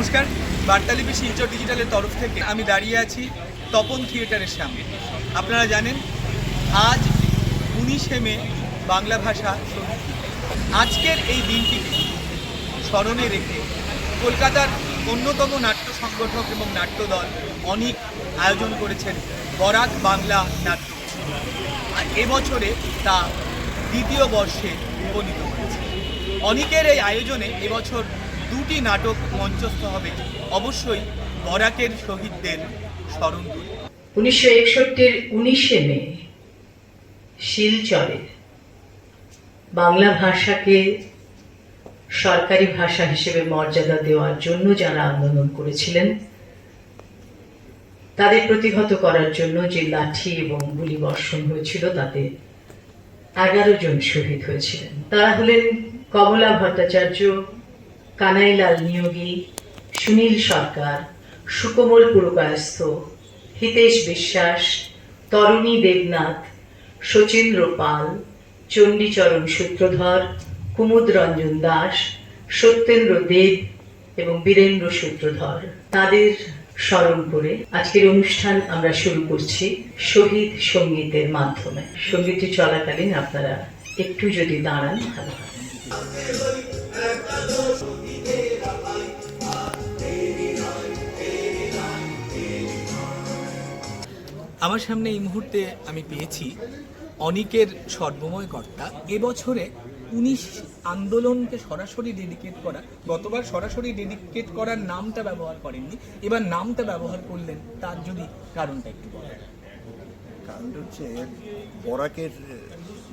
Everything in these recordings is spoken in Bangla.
নমস্কার বার্তালিপি শিলচর ডিজিটালের তরফ থেকে আমি দাঁড়িয়ে আছি তপন থিয়েটারের সামনে। আপনারা জানেন, আজ উনিশে মে বাংলা ভাষা আজকের এই দিনটিকে স্মরণে রেখে কলকাতার অন্যতম নাট্য সংগঠক এবং নাট্য দল অনেক আয়োজন করেছেন বরাক বাংলা নাট্য আর এবছরে তা দ্বিতীয় বর্ষে উপনীত হয়েছে। অনেকের এই আয়োজনে এবছর দুটি নাটক মঞ্চস্থ হবে। অবশ্যই বরাকের শহীদদের স্মরণ করে। উনিশশো একষট্টির উনিশে মে, শিলচরে বাংলা ভাষাকে সরকারি ভাষা হিসেবে মর্যাদা দেওয়ার জন্য যারা আন্দোলন করেছিলেন, তাদের প্রতিহত করার জন্য যে লাঠি এবং গুলি বর্ষণ হয়েছিল, তাতে এগারো জন শহীদ হয়েছিলেন। তারা হলেন কমলা ভট্টাচার্য কানাইলাল নিয়োগী, সুনীল সরকার, সুকোমল পুরকায়স্থ, হিতেশ বিশ্বাস, তরণী দেবনাথ, শচীন্দ্র পাল, চণ্ডীচরণ সূত্রধর, কুমুদ রঞ্জন দাস, সত্যেন্দ্র দেব এবং বীরেন্দ্র সূত্রধর। তাদের স্মরণ করে আজকের অনুষ্ঠান আমরা শুরু করছি শহীদ সঙ্গীতের মাধ্যমে। সঙ্গীতটি চলাকালীন আপনারা একটু যদি দাঁড়ান, ভালো আমার সামনে এই মুহূর্তে আমি পেয়েছি অনিকের সর্বময় কর্তা। এবছরে উনিশ আন্দোলনকে সরাসরি ডেডিকেট করা গতবার সরাসরি ডেডিকেট করার নামটা ব্যবহার করেননি। এবার নামটা ব্যবহার করলেন, তার যদি কারণটা একটু বলেন। কারণটা হচ্ছে বরাকের,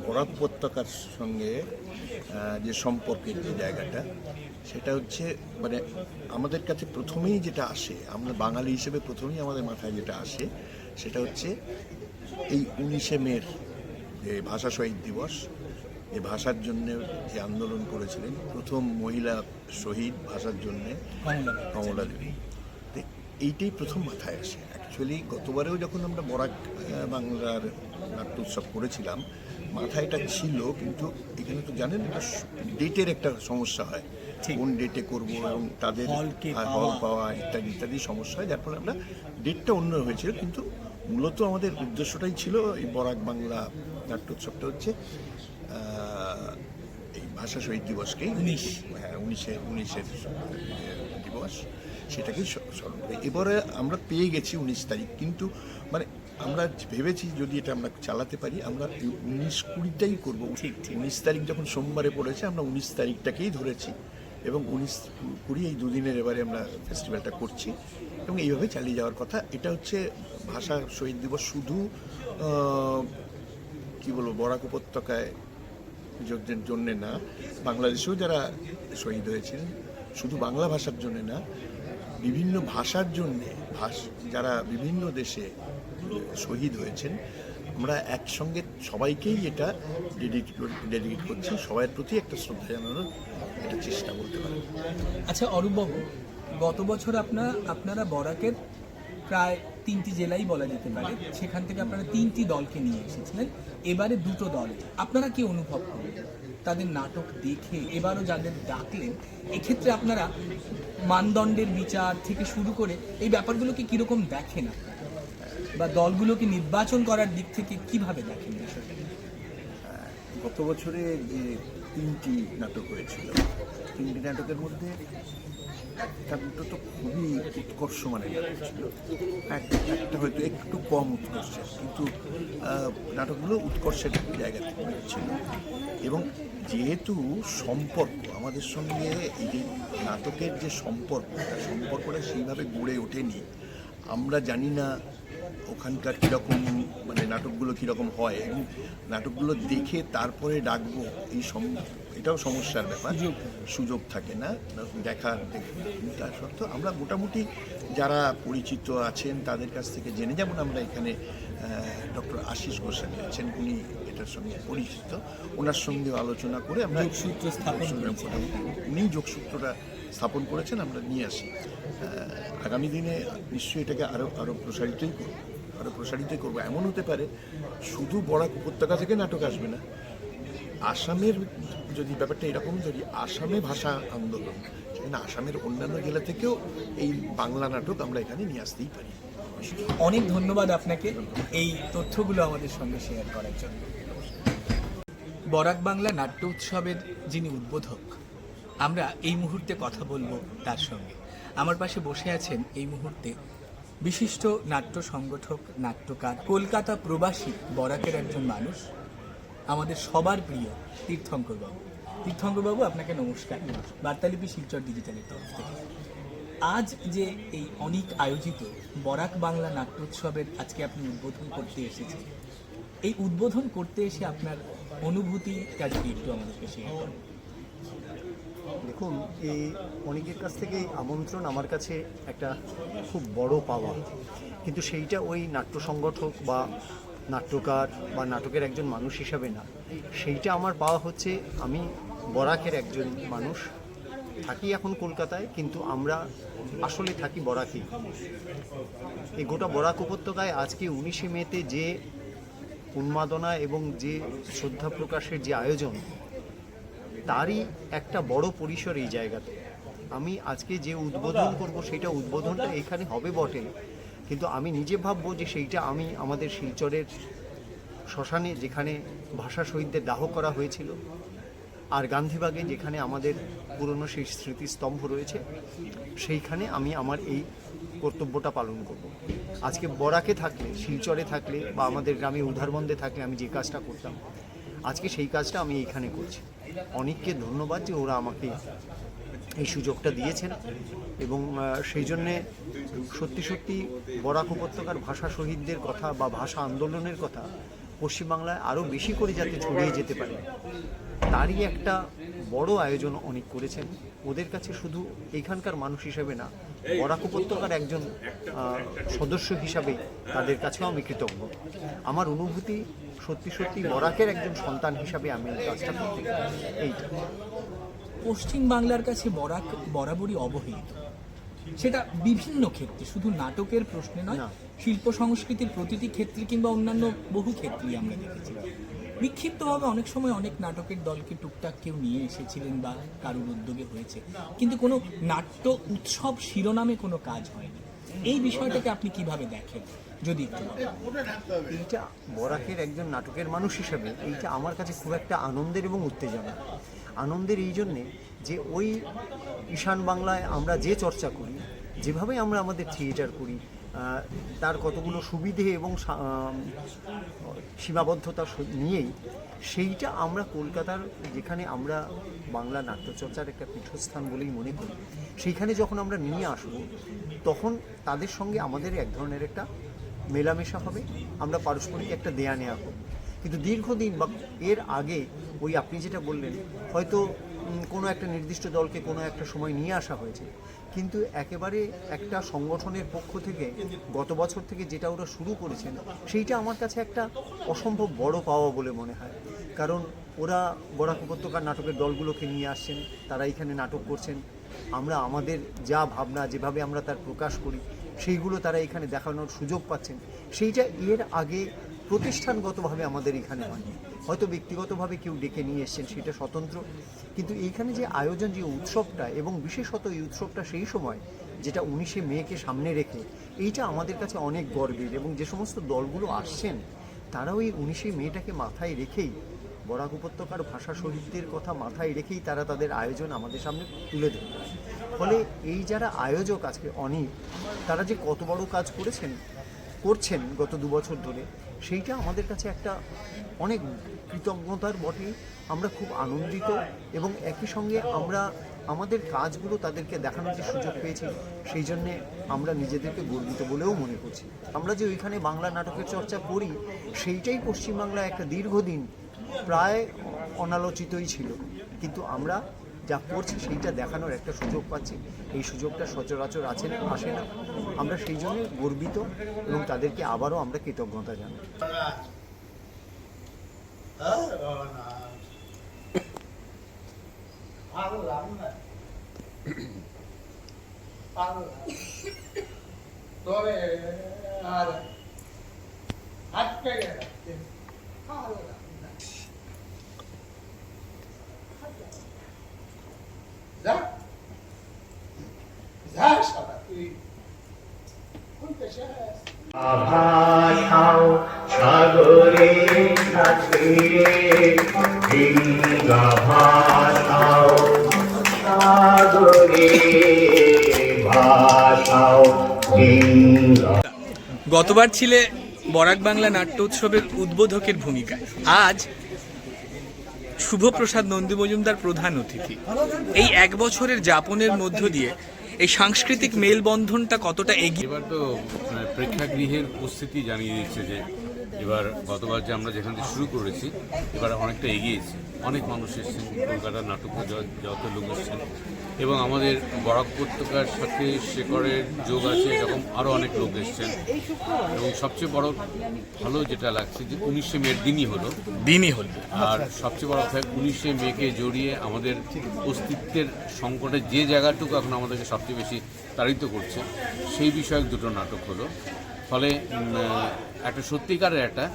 বরাক উপত্যকার সঙ্গে যে সম্পর্কের যে জায়গাটা, সেটা হচ্ছে মানে আমাদের কাছে প্রথমেই যেটা আসে, আমরা বাঙালি হিসেবে প্রথমেই আমাদের মাথায় যেটা আসে সেটা হচ্ছে এই উনিশে মের যে ভাষা শহীদ দিবস এই ভাষার জন্য যে আন্দোলন করেছিলেন প্রথম মহিলা শহীদ ভাষার জন্যে কমলা দেবী তো এইটাই প্রথম মাথায় আসে অ্যাকচুয়ালি গতবারেও যখন আমরা বরাক বাংলার নাট্য উৎসব করেছিলাম মাথায় এটা ছিল কিন্তু এখানে তো জানেন একটা ডেটের একটা সমস্যা হয়। কোন ডেটে করব এবং তাদের হলকে হল। পাওয়া ইত্যাদি ইত্যাদি সমস্যা হয় যার ফলে আমরা ডেটটা অন্য হয়েছিল কিন্তু মূলত আমাদের উদ্দেশ্যটাই ছিল এই বরাক বাংলা নাট্যোৎসবটা হচ্ছে এই ভাষা শহীদ দিবসকেই উনিশ। হ্যাঁ উনিশে উনিশের দিবস সেটাকেই স্মরণ করি এবারে আমরা পেয়ে গেছি উনিশ তারিখ কিন্তু মানে আমরা ভেবেছি যদি এটা আমরা চালাতে পারি আমরা উনিশ কুড়িটাই করব। উনিশ তারিখ যখন সোমবারে পড়েছে আমরা উনিশ তারিখটাকেই ধরেছি এবং উনিশ কুড়ি এই দুদিনের এবারে আমরা ফেস্টিভ্যালটা করছি এবং এইভাবে চালিয়ে যাওয়ার কথা। এটা হচ্ছে ভাষা শহীদ দিবস শুধু কি বলব, বরাক উপত্যকায় যোগদের জন্যে না, বাংলাদেশেও যারা শহীদ হয়েছেন, শুধু বাংলা ভাষার জন্যে না, বিভিন্ন ভাষার জন্যে ভাষ, যারা বিভিন্ন দেশে শহীদ হয়েছেন, আমরা একসঙ্গে সবাইকেই এটা ডেডিকেট ডেডিকেট করছি। সবার প্রতি একটা শ্রদ্ধা জানানোর এটা চেষ্টা করতে পারি আচ্ছা অরূপবাবু গত বছর আপনার আপনারা বরাকের প্রায় তিনটি জেলাই বলা যেতে পারে, সেখান থেকে আপনারা তিনটি দলকে নিয়ে এসেছিলেন, এবারে দুটো দল। আপনারা কি অনুভব করেন? তাদের নাটক দেখে, এবারও যাদের ডাকলেন, এক্ষেত্রে আপনারা মানদণ্ডের বিচার থেকে শুরু করে এই ব্যাপারগুলোকে কীরকম দেখেন আপনারা? বা দলগুলোকে নির্বাচন করার দিক থেকে কীভাবে দেখেন বিষয়টা? গত বছরে যে তিনটি নাটক হয়েছিল। তিনটি নাটকের মধ্যে একটা তো খুবই উৎকর্ষ মানের নাটক একটা হয়তো একটু কম উৎকর্ষের, কিন্তু নাটকগুলো উৎকর্ষের জায়গা থেকে ছিল এবং যেহেতু সম্পর্ক, আমাদের সঙ্গে এই যে নাটকের যে সম্পর্কটা সম্পর্কটা সেইভাবে গড়ে ওঠেনি, আমরা জানি না ওখানকার কীরকম মানে নাটকগুলো কীরকম হয়? এবং নাটকগুলো দেখে তারপরে ডাকবো এই সম এটাও সমস্যার ব্যাপার। সুযোগ থাকে। না। দেখার তার সত্ত্বেও আমরা মোটামুটি যারা পরিচিত আছেন তাদের কাছ থেকে জেনে যেমন আমরা এখানে ডক্টর আশিস গোস্বামী আছেন উনি এটার সঙ্গে পরিচিত। ওনার সঙ্গে আলোচনা করে আমরা যোগসূত্র স্থাপন। উনি যোগসূত্রটা স্থাপন করেছেন আমরা নিয়ে আসি। আগামী দিনে নিশ্চয়ই এটাকে আরও আরও প্রসারিতই করব। আরও প্রসারিতই করব। এমন হতে পারে শুধু বরাক উপত্যকা থেকে নাটক আসবে না। আসামের যদি ব্যাপারটা এরকম ধরি আসামে ভাষা আন্দোলন না আসামের অন্যান্য জেলা থেকেও এই বাংলা নাটক আমরা এখানে নিয়ে আসতেই পারি। অনেক ধন্যবাদ আপনাকে এই তথ্যগুলো আমাদের সঙ্গে শেয়ার করার জন্য। বরাক বাংলা নাট্য উৎসবের যিনি উদ্বোধক, আমরা এই মুহূর্তে কথা বলব তার সঙ্গে। আমার পাশে বসে আছেন এই মুহূর্তে বিশিষ্ট নাট্য সংগঠক, নাট্যকার, কলকাতা প্রবাসী, বরাকের একজন মানুষ, আমাদের সবার প্রিয় তীর্থঙ্কর বাবু তীর্থঙ্কর বাবু আপনাকে নমস্কার। বার্তালিপি শিলচর ডিজিটালের তরফ থেকে। আজ যে এই অনেক আয়োজিত বরাক বাংলা নাট্যোৎসবের আজকে আপনি উদ্বোধন করতে এসেছেন, এই উদ্বোধন করতে এসে আপনার অনুভূতি আজকে একটু আমাদেরকে শেয়ার করুন। দেখুন এই অনেকের কাছ থেকে আমন্ত্রণ আমার কাছে একটা খুব বড় পাওয়া। কিন্তু সেইটা ওই নাট্য সংগঠক বা নাট্যকার বা নাটকের একজন মানুষ হিসাবে না। সেইটা আমার পাওয়া হচ্ছে আমি বরাকের একজন মানুষ। থাকি এখন কলকাতায়, কিন্তু আমরা আসলে থাকি বরাকে। এই গোটা বরাক উপত্যকায় আজকে উনিশে মেতে যে উন্মাদনা এবং যে শ্রদ্ধা প্রকাশের যে আয়োজন তারই একটা বড় পরিসর এই জায়গাতে। আমি আজকে যে উদ্বোধন করব সেটা উদ্বোধনটা এখানে হবে বটে। কিন্তু আমি নিজে ভাববো যে সেইটা আমি আমাদের শিলচরের শ্মশানে যেখানে ভাষা শহীদদের দাহ করা হয়েছিল আর গান্ধীবাগে যেখানে আমাদের পুরনো সেই স্মৃতিস্তম্ভ রয়েছে, সেইখানে আমি আমার এই কর্তব্যটা পালন করব। আজকে বরাকে থাকলে, শিলচরে থাকলে বা আমাদের গ্রামে উধারবন্দে থাকলে আমি যে কাজটা করতাম, আজকে সেই কাজটা আমি এখানে করছি। অনেককে ধন্যবাদ যে ওরা আমাকে এই সুযোগটা দিয়েছেন এবং সেই জন্যে সত্যি সত্যি বরাক উপত্যকার ভাষা শহীদদের কথা বা ভাষা আন্দোলনের কথা পশ্চিমবাংলায় আরও বেশি করে যাতে ছড়িয়ে যেতে পারে, তারই একটা বড় আয়োজন অনেক করেছেন। ওদের কাছে শুধু এখানকার মানুষ হিসেবে না, বরাক উপত্যকার একজন সদস্য হিসাবে তাদের কাছেও আমি কৃতজ্ঞ। আমার অনুভূতি সত্যি সত্যি বরাকের একজন সন্তান হিসাবে আমি এই কাজটা করতে এইটা পশ্চিম বাংলার কাছে বরাক বরাবরই অবহেলিত। সেটা বিভিন্ন ক্ষেত্রে শুধু নাটকের প্রশ্নে নয় শিল্প সংস্কৃতির প্রতিটি ক্ষেত্রে কিংবা অন্যান্য বহু ক্ষেত্রেই আমরা দেখেছি। বিক্ষিপ্তভাবে অনেক সময় অনেক নাটকের দলকে টুকটাক কেউ নিয়ে এসেছিলেন বা কারুর উদ্যোগে হয়েছে। কিন্তু কোনো নাট্য উৎসব শিরোনামে কোনো কাজ হয়নি। এই বিষয়টাকে আপনি কীভাবে দেখেন? যদি এইটা বরাকের একজন নাটকের মানুষ হিসেবে এইটা আমার কাছে খুব একটা আনন্দের এবং উত্তেজনা। আনন্দের এই জন্যে যে ওই ঈশান বাংলায় আমরা যে চর্চা করি, যেভাবে আমরা আমাদের থিয়েটার করি তার কতগুলো সুবিধে এবং সীমাবদ্ধতা নিয়েই সেইটা আমরা কলকাতার যেখানে আমরা বাংলা নাট্যচর্চার একটা পীঠস্থান বলেই মনে করি, সেইখানে যখন আমরা নিয়ে আসব, তখন তাদের সঙ্গে আমাদের এক ধরনের একটা মেলামেশা হবে। আমরা পারস্পরিক একটা দেয়া নেওয়া করব। কিন্তু দীর্ঘদিন বা এর আগে ওই আপনি যেটা বললেন, হয়তো কোনো একটা নির্দিষ্ট দলকে কোনো একটা সময় নিয়ে আসা হয়েছে। কিন্তু একেবারে একটা সংগঠনের পক্ষ থেকে গত বছর থেকে যেটা ওরা শুরু করেছেন, সেইটা আমার কাছে একটা অসম্ভব বড় পাওয়া বলে মনে হয়। কারণ ওরা বরাক উপত্যকার নাটকের দলগুলোকে নিয়ে আসছেন, তারা এখানে নাটক করছেন। আমরা আমাদের যা ভাবনা, যেভাবে আমরা তার প্রকাশ করি, সেইগুলো তারা এখানে দেখানোর সুযোগ পাচ্ছেন। সেইটা এর আগে প্রতিষ্ঠানগতভাবে আমাদের এখানে হয়নি। হয়তো ব্যক্তিগতভাবে কেউ ডেকে নিয়ে এসছেন, সেটা স্বতন্ত্র। কিন্তু এইখানে যে আয়োজন, যে উৎসবটা এবং বিশেষত এই উৎসবটা সেই সময়, যেটা উনিশে মেকে সামনে রেখে, এইটা আমাদের কাছে অনেক গর্বের এবং যে সমস্ত দলগুলো আসছেন, তারাও এই উনিশে মেটাকে মাথায় রেখেই বরাক উপত্যকার ভাষা শহীদদের কথা মাথায় রেখেই তারা তাদের আয়োজন আমাদের সামনে তুলে দেবে ফলে এই যারা আয়োজক আজকে অনেক তারা যে কত বড় কাজ করেছেন, করছেন গত দু বছর ধরে, সেইটা আমাদের কাছে একটা অনেক কৃতজ্ঞতার বটে। আমরা খুব আনন্দিত এবং একই সঙ্গে আমরা আমাদের কাজগুলো তাদেরকে দেখানোর যে সুযোগ পেয়েছি, সেই জন্যে আমরা নিজেদেরকে গর্বিত বলেও মনে করছি। আমরা যে ওইখানে বাংলা নাটকের চর্চা করি, সেইটাই পশ্চিমবাংলায় একটা দীর্ঘদিন প্রায় অনালোচিতই ছিল কিন্তু আমরা যা করছি সেইটা দেখানোর একটা সুযোগ পাচ্ছি এই সুযোগটা সচরাচর আছে না আসে না আমরা সেই জন্য গর্বিত এবং তাদেরকে আবারও আমরা কৃতজ্ঞতা জানাই তবে আর হাত পেয়ে গতবার ছিলে বরাক বাংলা নাট্য উৎসবের উদ্বোধকের ভূমিকায় আজ শুভপ্রসাদ নন্দী মজুমদার প্রধান অতিথি। এই এক বছরের যাপনের মধ্য দিয়ে এই সাংস্কৃতিক মেলবন্ধনটা কতটা এগিয়ে এবার তো মানে, প্রেক্ষাগৃহের উপস্থিতি জানিয়ে দিচ্ছে যে এবার গতবার যে আমরা যেখান থেকে শুরু করেছি এবার অনেকটা এগিয়েছি। অনেক মানুষ এসেছেন কলকাতার নাটক যত লোক এসেছেন। এবং আমাদের বরাক উপত্যকার সাথে শেখরের যোগ আছে এরকম আরও অনেক লোক এসেছেন। এবং সবচেয়ে বড় ভালো যেটা লাগছে যে উনিশে মের দিনই হলো। দিনই হল। আর সবচেয়ে বড় কথা উনিশে মেকে জড়িয়ে আমাদের অস্তিত্বের সংকটে যে জায়গাটুকু এখন আমাদেরকে সবচেয়ে বেশি তাড়িত করছে সেই বিষয়ক দুটো নাটক হলো। ফলে একটা সত্যিকারের একটা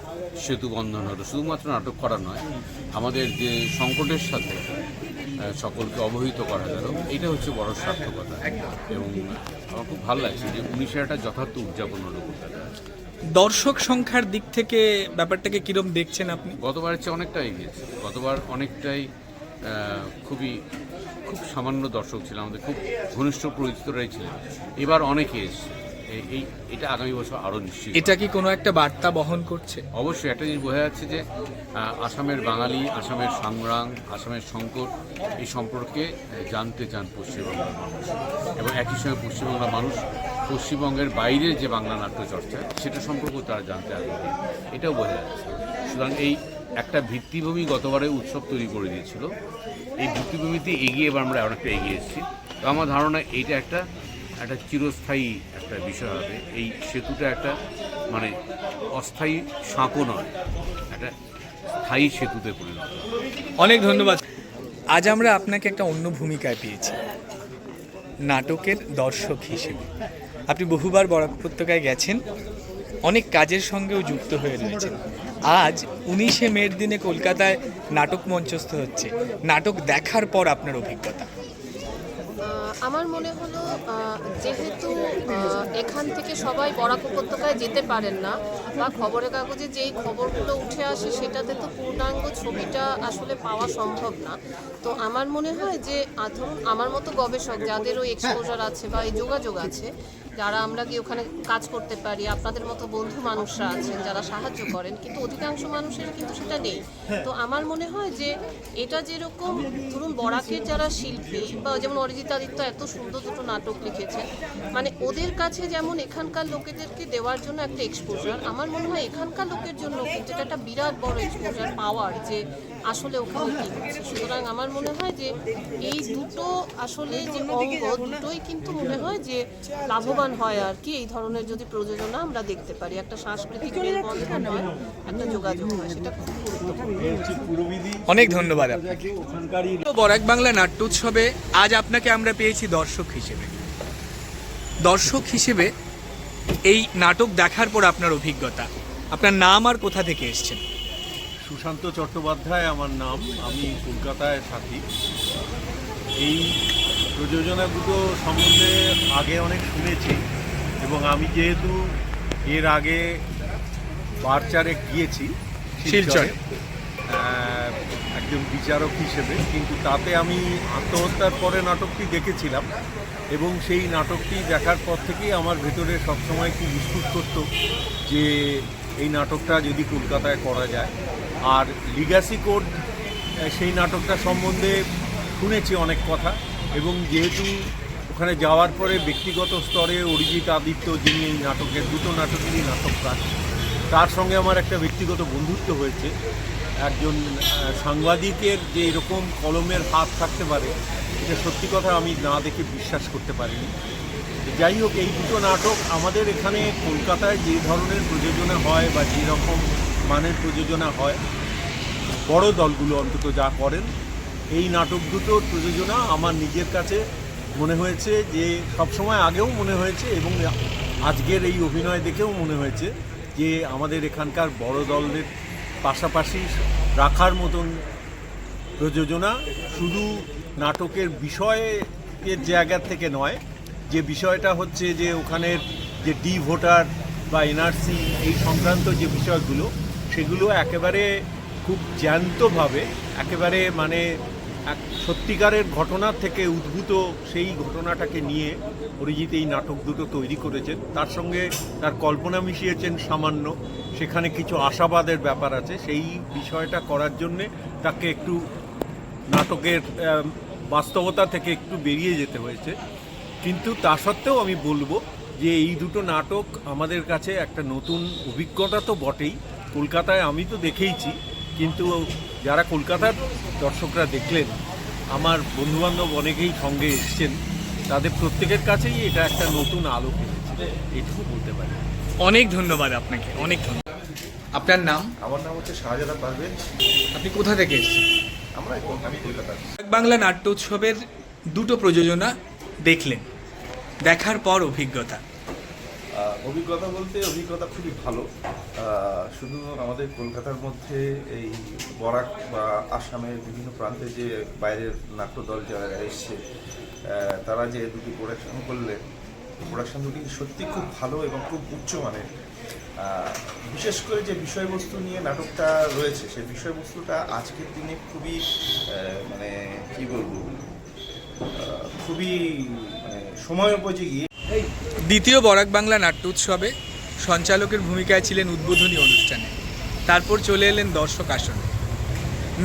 সেতু বন্ধন হলো শুধুমাত্র নাটক করা নয় আমাদের যে সংকটের সাথে সকলকে অবহিত করা গেল এটা হচ্ছে বড় সার্থকতা। এবং আমার খুব ভালো লাগছে যে উনিশে একটা যথার্থ উদযাপন হলো দর্শক সংখ্যার দিক থেকে ব্যাপারটাকে কিরম দেখছেন আপনি? গতবারের চেয়ে অনেকটাই এগিয়েছে গতবার অনেকটাই খুবই খুব সামান্য দর্শক ছিল আমাদের খুব ঘনিষ্ঠ পরিচিতরাই ছিলেন। এবার অনেকে এসছে। এই- এটা আগামী বছর আরও নিশ্চিত এটা কি কোনো একটা বার্তা বহন করছে? অবশ্যই একটা জিনিস বোঝা যাচ্ছে যে আসামের বাঙালি আসামের সংগ্রাম আসামের সংকট এই সম্পর্কে জানতে চান পশ্চিমবঙ্গের মানুষ। এবং একই সঙ্গে পশ্চিমবাংলার মানুষ পশ্চিমবঙ্গের বাইরে যে বাংলা নাট্য চর্চা সেটা সম্পর্কেও তারা জানতে আগ্রহী। এটাও বোঝা যাচ্ছে। সুতরাং এই একটা ভিত্তিভূমি গতবারে উৎসব তৈরি করে দিয়েছিল। এই ভিত্তিভূমিতে এগিয়ে এবার আমরা অনেকটা এগিয়ে এসেছি। তো আমার ধারণা এইটা একটা একটা চিরস্থায়ী একটা বিষয় হবে। এই সেতুটা একটা মানে অস্থায়ী সাঁকো নয় একটা স্থায়ী সেতুতে পরিণত অনেক ধন্যবাদ। আজ আমরা আপনাকে একটা অন্য ভূমিকায় পেয়েছি নাটকের দর্শক হিসেবে। আপনি বহুবার বরাক উপত্যকায় গেছেন অনেক কাজের সঙ্গেও যুক্ত হয়ে রয়েছেন। আজ উনিশে মের দিনে কলকাতায় নাটক মঞ্চস্থ হচ্ছে। নাটক দেখার পর আপনার অভিজ্ঞতা। আমার মনে হলো যেহেতু এখান থেকে সবাই বরাক উপত্যকায় যেতে পারেন না, বা খবরের কাগজে যেই খবরগুলো উঠে আসে সেটাতে তো পূর্ণাঙ্গ ছবিটা আসলে পাওয়া সম্ভব না। তো আমার মনে হয় যে ধরুন আমার মতো গবেষক যাদের ওই এক্সপোজার আছে বা এই যোগাযোগ আছে, যারা আমরা গিয়ে ওখানে কাজ করতে পারি, আপনাদের মতো বন্ধু মানুষরা আছেন যারা সাহায্য করেন, কিন্তু অধিকাংশ মানুষের কিন্তু সেটা নেই। তো আমার মনে হয় যে, এটা যেরকম, ধরুন বরাকের যারা শিল্পী বা যেমন অরিজিৎ আদিত্য এত সুন্দর দুটো নাটক লিখেছেন মানে ওদের কাছে যেমন এখানকার লোকেদেরকে দেওয়ার জন্য একটা এক্সপোজার আমার মনে হয় এখানকার লোকের জন্য কিন্তু এটা একটা বিরাট বড় এক্সপোজার পাওয়ার যে আসলে ওখানে কি সুতরাং আমার মনে হয় যে এই দুটো আসলে যে অঙ্গ দুটোই কিন্তু মনে হয় যে লাভবান হয় আর কি, এই ধরনের যদি প্রযোজনা আমরা দেখতে পারি। একটা সাংস্কৃতিক মেলবন্ধন হয়, একটা যোগাযোগ হয়, সেটা খুব অনেক ধন্যবাদ বরাক বাংলা নাট্য উৎসবে আজ আপনাকে আমরা পেয়েছি দর্শক হিসেবে। দর্শক হিসেবে এই নাটক দেখার পর আপনার অভিজ্ঞতা, আপনার নাম আর কোথা থেকে এসছেন সুশান্ত চট্টোপাধ্যায় আমার নাম আমি কলকাতায় থাকি এই প্রযোজনা দুটো সম্বন্ধে আগে অনেক শুনেছি এবং আমি যেহেতু এর আগে বারচারে গিয়েছি শিলচরে। একজন বিচারক হিসেবে কিন্তু তাতে আমি আত্মহত্যার পরে নাটকটি দেখেছিলাম এবং সেই নাটকটি দেখার পর থেকেই আমার ভেতরে সবসময় খুব উস্কুট করত যে এই নাটকটা যদি কলকাতায় করা যায় আর লিগাসি কোড সেই নাটকটা সম্বন্ধে শুনেছি অনেক কথা এবং যেহেতু ওখানে যাওয়ার পরে ব্যক্তিগত স্তরে অরিজিৎ, আদিত্য যিনি এই নাটকের, দুটো নাটকেরই নাটককার, তার সঙ্গে আমার একটা ব্যক্তিগত বন্ধুত্ব হয়েছে। একজন সাংবাদিকের যে এরকম কলমের হাত থাকতে পারে, এটা সত্যি কথা আমি না দেখে বিশ্বাস করতে পারিনি। যাই হোক, এই দুটো নাটক আমাদের এখানে কলকাতায় যে ধরনের প্রযোজনা হয় বা যে রকম মানের প্রযোজনা হয়। বড় দলগুলো অন্তত যা করেন। এই নাটক দুটোর প্রযোজনা আমার নিজের কাছে মনে হয়েছে যে সবসময় আগেও মনে হয়েছে এবং আজকের এই অভিনয় দেখেও মনে হয়েছে যে আমাদের এখানকার বড় দলদের পাশাপাশি রাখার মতন প্রযোজনা শুধু নাটকের বিষয়ের জায়গা থেকে নয়, যে বিষয়টা হচ্ছে যে ওখানের যে ডি ভোটার বা এনআরসি এই সংক্রান্ত যে বিষয়গুলো সেগুলো একেবারে খুব জ্যান্তভাবে, একেবারে মানে এক সত্যিকারের ঘটনা থেকে উদ্ভূত সেই ঘটনাটাকে নিয়ে অরিজিৎ এই নাটক দুটো তৈরি করেছেন। তার সঙ্গে তার কল্পনা মিশিয়েছেন সামান্য, সেখানে কিছু আশাবাদের ব্যাপার আছে। সেই বিষয়টা করার জন্যে তাকে একটু নাটকের বাস্তবতা থেকে একটু বেরিয়ে যেতে হয়েছে। কিন্তু তা সত্ত্বেও আমি বলব যে এই দুটো নাটক আমাদের কাছে একটা নতুন অভিজ্ঞতা তো বটেই। কলকাতায় আমি তো দেখেইছি কিন্তু যারা কলকাতার দর্শকরা দেখলেন আমার বন্ধুবান্ধব অনেকেই সঙ্গে এসছেন তাদের প্রত্যেকের কাছেই এটা একটা নতুন আলো ফেলেছে এইটুকু বলতে পারি। অনেক ধন্যবাদ আপনাকে অনেক ধন্যবাদ। আপনার নাম? আমার নাম হচ্ছে শাহজাদা পারভেজ। আপনি কোথা থেকে এসেছেন? আমরা আমি কলকাতা। বাংলা নাট্য উৎসবের দুটো প্রযোজনা দেখলেন দেখার পর অভিজ্ঞতা। অভিজ্ঞতা বলতে অভিজ্ঞতা খুবই ভালো। শুধু আমাদের কলকাতার মধ্যে এই বরাক বা আসামের বিভিন্ন প্রান্তে যে বাইরের নাট্যদল যারা এসছে তারা যে দুটি প্রোডাকশন করলে প্রোডাকশন দুটি সত্যি খুব ভালো এবং খুব উচ্চমানের বিশেষ করে যে বিষয়বস্তু নিয়ে নাটকটা রয়েছে, সেই বিষয়বস্তুটা আজকের দিনে খুবই মানে কি বলব খুবই মানে সময় উপযোগী দ্বিতীয় বরাক বাংলা নাট্য উৎসবে সঞ্চালকের ভূমিকায় ছিলেন উদ্বোধনী অনুষ্ঠানে। তারপর চলে এলেন দর্শক আসনে।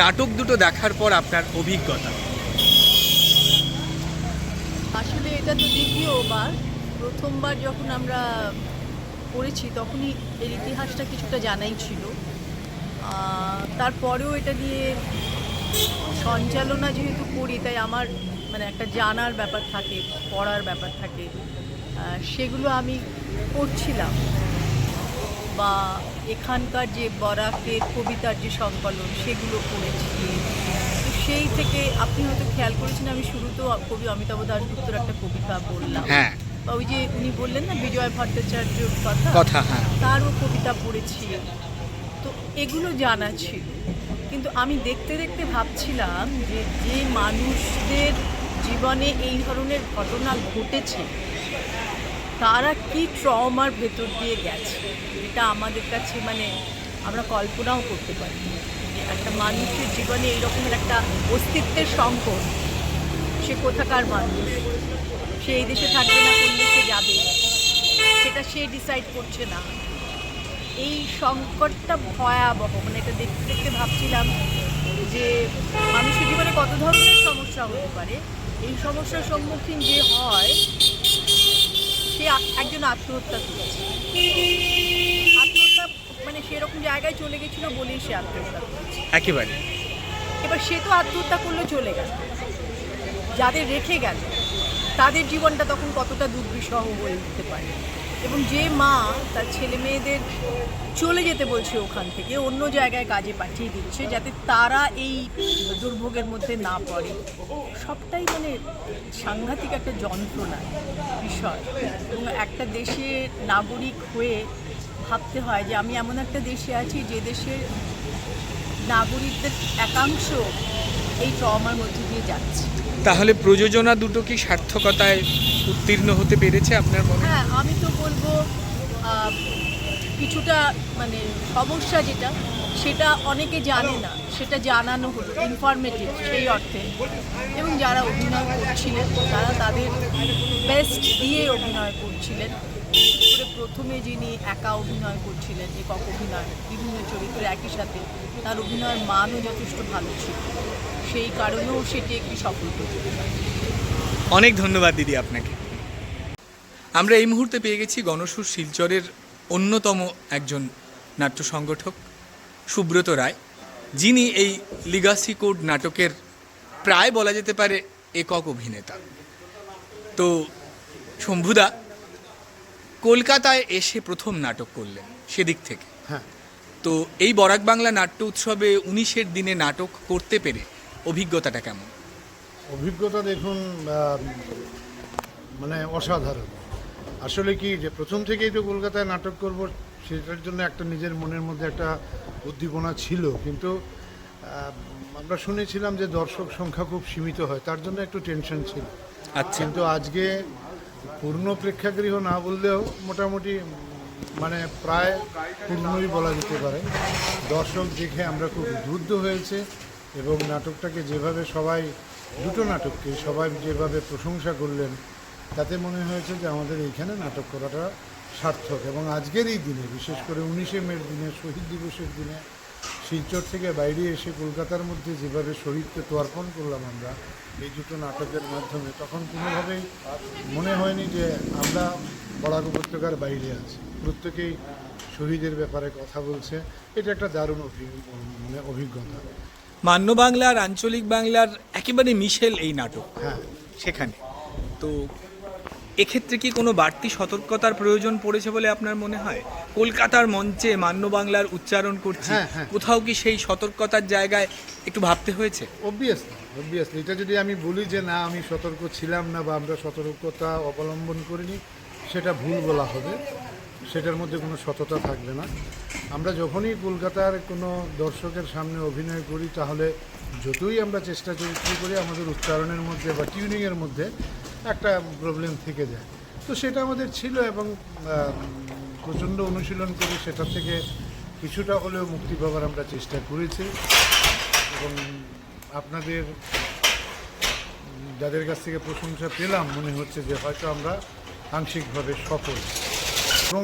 নাটক দুটো দেখার পর আপনার অভিজ্ঞতা? আসলে এটা তো দ্বিতীয়বার প্রথমবার যখন আমরা করেছি, তখনই এর ইতিহাসটা কিছুটা জানাই ছিল। তারপরেও এটা দিয়ে সঞ্চালনা যেহেতু করি, তাই আমার মানে একটা জানার ব্যাপার থাকে, পড়ার ব্যাপার থাকে। সেগুলো আমি করছিলাম। বা এখানকার যে বরাকের কবিতার যে সংকলন সেগুলো পড়েছি তো সেই থেকে আপনি হয়তো খেয়াল করেছেন আমি শুরুতেও কবি অমিতাভ দাশগুপ্তর একটা কবিতা বললাম। হ্যাঁ। ওই যে উনি বললেন না বিজয় ভট্টাচার্যর কথা? কথা হ্যাঁ। তারও কবিতা পড়েছি। তো এগুলো জানা ছিল। কিন্তু আমি দেখতে দেখতে ভাবছিলাম যে যে মানুষদের জীবনে এই ধরনের ঘটনা ঘটেছে তারা কি ট্রমার ভেতর দিয়ে গেছে? এটা আমাদের কাছে মানে আমরা কল্পনাও করতে পারি একটা মানুষের জীবনে এইরকমের একটা অস্তিত্বের সংকট, সে কোথাকার মানুষ? সে এই দেশে থাকবে না, কোন দেশে যাবে? সেটা সে ডিসাইড করছে না। এই সংকটটা ভয়াবহ। মানে এটা দেখতে দেখতে ভাবছিলাম যে মানুষের জীবনে কত ধরনের সমস্যা হতে পারে? এই সমস্যার সম্মুখীন যে হয় সে একজন আত্মহত্যা করেছে। আত্মহত্যা মানে সেরকম জায়গায় চলে গেছিল বলেই সে আত্মহত্যা করেছে। একেবারে। এবার সে তো আত্মহত্যা করলে চলে গেল। যাদের রেখে গেল তাদের জীবনটা তখন কতটা দুর্বিষহ হয়ে উঠতে পারে। এবং যে মা তার ছেলে মেয়েদের চলে যেতে বলছে ওখান থেকে, অন্য জায়গায় কাজে পাঠিয়ে দিচ্ছে যাতে তারা এই দুর্ভোগের মধ্যে না পড়ে। সবটাই মানে সাংঘাতিক একটা যন্ত্রণা, বিষয়। এবং একটা দেশের নাগরিক হয়ে ভাবতে হয় যে আমি এমন একটা দেশে আছি যে দেশের নাগরিকদের একাংশ এই ট্রমার মধ্যে দিয়ে যাচ্ছে। তাহলে প্রযোজনা দুটো কি সার্থকতায় উত্তীর্ণ হতে পেরেছে আপনার মনে? হ্যাঁ আমি তো বলব কিছুটা মানে সমস্যা যেটা, সেটা অনেকে জানে না, সেটা জানানো হলো ইনফরমেটিভ সেই অর্থে। এবং যারা অভিনয় করছিলেন, তারা তাদের বেস্ট দিয়ে অভিনয় করছিলেন। করে প্রথমে যিনি একা অভিনয় করছিলেন, একক অভিনয়, বিভিন্ন চরিত্রে একই সাথে, তার অভিনয়ের মানও যথেষ্ট ভালো ছিল। সেই কারণেও সেটি একটি সফল অনেক ধন্যবাদ দিদি আপনাকে। আমরা এই মুহূর্তে পেয়ে গেছি গণসুর শিলচরের অন্যতম একজন নাট্য সংগঠক সুব্রত রায়। যিনি এই লিগাসি কোড নাটকের প্রায় বলা যেতে পারে একক অভিনেতা। তো শম্ভুদা কলকাতায় এসে প্রথম নাটক করলেন সেদিক থেকে। হ্যাঁ। তো এই বরাক বাংলা নাট্য উৎসবে উনিশের দিনে নাটক করতে পেরে অভিজ্ঞতাটা কেমন? অভিজ্ঞতা দেখুন মানে অসাধারণ। আসলে কি যে প্রথম থেকেই তো কলকাতায় নাটক করব সেটার জন্য একটা নিজের মনের মধ্যে একটা উদ্দীপনা ছিল। কিন্তু আমরা শুনেছিলাম যে দর্শক সংখ্যা খুব সীমিত হয় তার জন্য একটু টেনশন ছিল। আচ্ছা। কিন্তু আজকে পূর্ণ প্রেক্ষাগৃহ না বললেও মোটামুটি মানে প্রায় পূর্ণই বলা যেতে পারে। দর্শক দেখে আমরা খুব উদ্বুদ্ধ হয়েছে। এবং নাটকটাকে যেভাবে সবাই, দুটো নাটককে সবাই যেভাবে প্রশংসা করলেন, তাতে মনে হয়েছে যে আমাদের এইখানে নাটক করাটা সার্থক। এবং আজকের এই দিনে, বিশেষ করে উনিশে মের দিনে, শহীদ দিবসের দিনে, শিলচর থেকে বাইরে এসে কলকাতার মধ্যে যেভাবে শহীদকে তোয়ার্পণ করলাম আমরা, এই দুটো নাটকের মাধ্যমে, তখন কোনোভাবেই মনে হয়নি যে আমরা বরাক উপত্যকার বাইরে আছি। প্রত্যেকেই শহীদের ব্যাপারে কথা বলছে। এটা একটা দারুণ মানে অভিজ্ঞতা। মান্য বাংলার আঞ্চলিক বাংলার একেবারে মিশেল এই নাটক। হ্যাঁ সেখানে। তো এক্ষেত্রে কি কোনো বাড়তি সতর্কতার প্রয়োজন পড়েছে বলে আপনার মনে হয়? কলকাতার মঞ্চে মান্য বাংলার উচ্চারণ করছি হ্যাঁ, হ্যাঁ। কোথাও কি সেই সতর্কতার জায়গায় একটু ভাবতে হয়েছে? অবভিয়াসলি অবভিয়াসলি এটা যদি আমি বলি যে না আমি সতর্ক ছিলাম না বা আমরা সতর্কতা অবলম্বন করিনি সেটা ভুল বলা হবে। সেটার মধ্যে কোনো সততা থাকবে না। আমরা যখনই কলকাতার কোনো দর্শকের সামনে অভিনয় করি, তাহলে যতই আমরা চেষ্টা চরিত্র করি আমাদের উচ্চারণের মধ্যে বা টিউনিংয়ের মধ্যে একটা প্রবলেম থেকে যায়। তো সেটা আমাদের ছিল এবং প্রচণ্ড অনুশীলন করে, সেটা থেকে কিছুটা হলেও মুক্তি পাওয়ার আমরা চেষ্টা করেছি। এবং আপনাদের, যাদের কাছ থেকে প্রশংসা পেলাম, মনে হচ্ছে যে হয়তো আমরা আংশিকভাবে সফল। এবং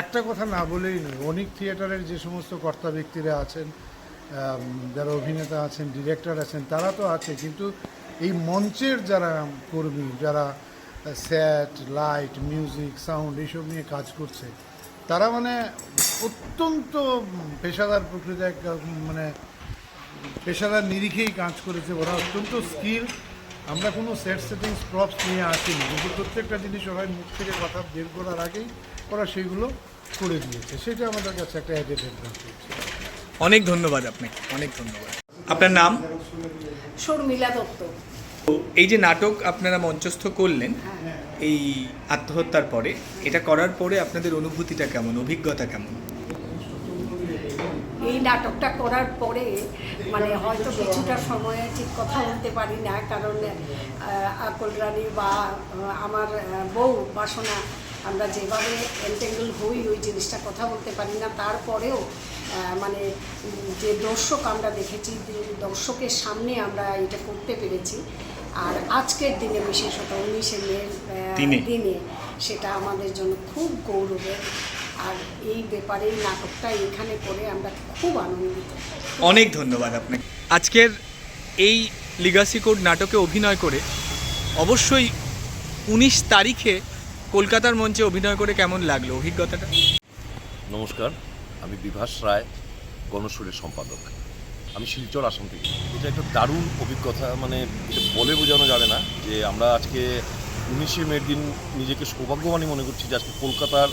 একটা কথা না বলেই নয়, অনেক থিয়েটারের যে সমস্ত কর্তা ব্যক্তিরা আছেন যারা অভিনেতা আছেন, ডিরেক্টর আছেন, তারা তো আছে, কিন্তু এই মঞ্চের যারা কর্মী, যারা স্যাট লাইট মিউজিক সাউন্ড এইসব নিয়ে কাজ করছে, তারা মানে অত্যন্ত পেশাদার প্রকৃতি একটা মানে পেশাদার নিরিখেই কাজ করেছে, ওরা অত্যন্ত স্কিল আমরা কোনো সেট সেটিংস প্রপস নিয়ে আসিনি, কিন্তু প্রত্যেকটা জিনিস ওরা মুখ থেকে কথা বের করার আগেই ওরা সেইগুলো করে দিয়েছে। সেটা আমাদের কাছে একটা অ্যাডেড অ্যাডভান্টেজ অনেক ধন্যবাদ আপনাকে অনেক ধন্যবাদ। আপনার নাম? শর্মিলা দত্ত। এই যে নাটক আপনারা মঞ্চস্থ করলেন এই আত্মহত্যার পরে এটা করার পরে আপনাদের অনুভূতিটা কেমন অভিজ্ঞতা কেমন? এই নাটকটা করার পরে মানে হয়তো কিছুটা সময়ে ঠিক কথা বলতে পারি না কারণ আকল রানী বা আমার বউ বাসনা আমরা যেভাবে এন্টেঙ্গল হই ওই জিনিসটা কথা বলতে পারি না। তারপরেও মানে যে দর্শক আমরা দেখেছি যে দর্শকের সামনে আমরা এটা করতে পেরেছি। আর আজকের দিনে বিশেষত উনিশে মে দিনে। দিনে সেটা আমাদের জন্য খুব গৌরবের। আর এই ব্যাপারে নাটকটা এখানে করে আমরা খুব আনন্দিত। অনেক ধন্যবাদ আপনাকে। আজকের এই লিগাসি কোড নাটকে অভিনয় করে অবশ্যই উনিশ তারিখে কলকাতার মঞ্চে অভিনয় করে কেমন লাগল? অভিজ্ঞতাটা? নমস্কার, আমি বিভাস রায় গণসুরের সম্পাদক। আমি শিলচর আসাম থেকে। এটা একটা দারুণ অভিজ্ঞতা মানে বলে বোঝানো যাবে না যে আমরা আজকে উনিশে মের দিন নিজেকে সৌভাগ্যবানই মনে করছি যে আজকে কলকাতার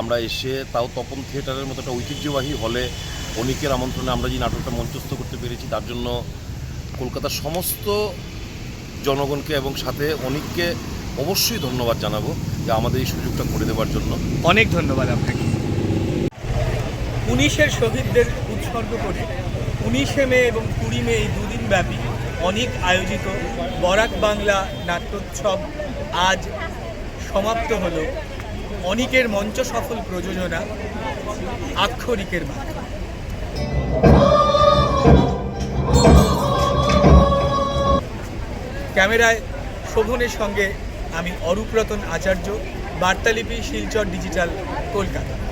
আমরা এসে তাও তপন থিয়েটারের মতো একটা ঐতিহ্যবাহী হলে অনেকের আমন্ত্রণে আমরা যে নাটকটা মঞ্চস্থ করতে পেরেছি, তার জন্য কলকাতার সমস্ত জনগণকে এবং সাথে অনেককে অবশ্যই ধন্যবাদ জানাব যে আমাদের এই সুযোগটা করে দেওয়ার জন্য। অনেক ধন্যবাদ আপনাকে। উনিশের শহীদদের উৎসর্গ করে উনিশে মে এবং কুড়ি মে এই দুদিন ব্যাপী অনেক আয়োজিত বরাক বাংলা নাট্যোৎসব আজ সমাপ্ত হল। অনেকের মঞ্চ সফল প্রযোজনা আক্ষরিকের মাধ্যমে ক্যামেরায় শোভনের সঙ্গে আমি অরূপ রতন আচার্য বার্তালিপি শিলচর ডিজিটাল কলকাতা।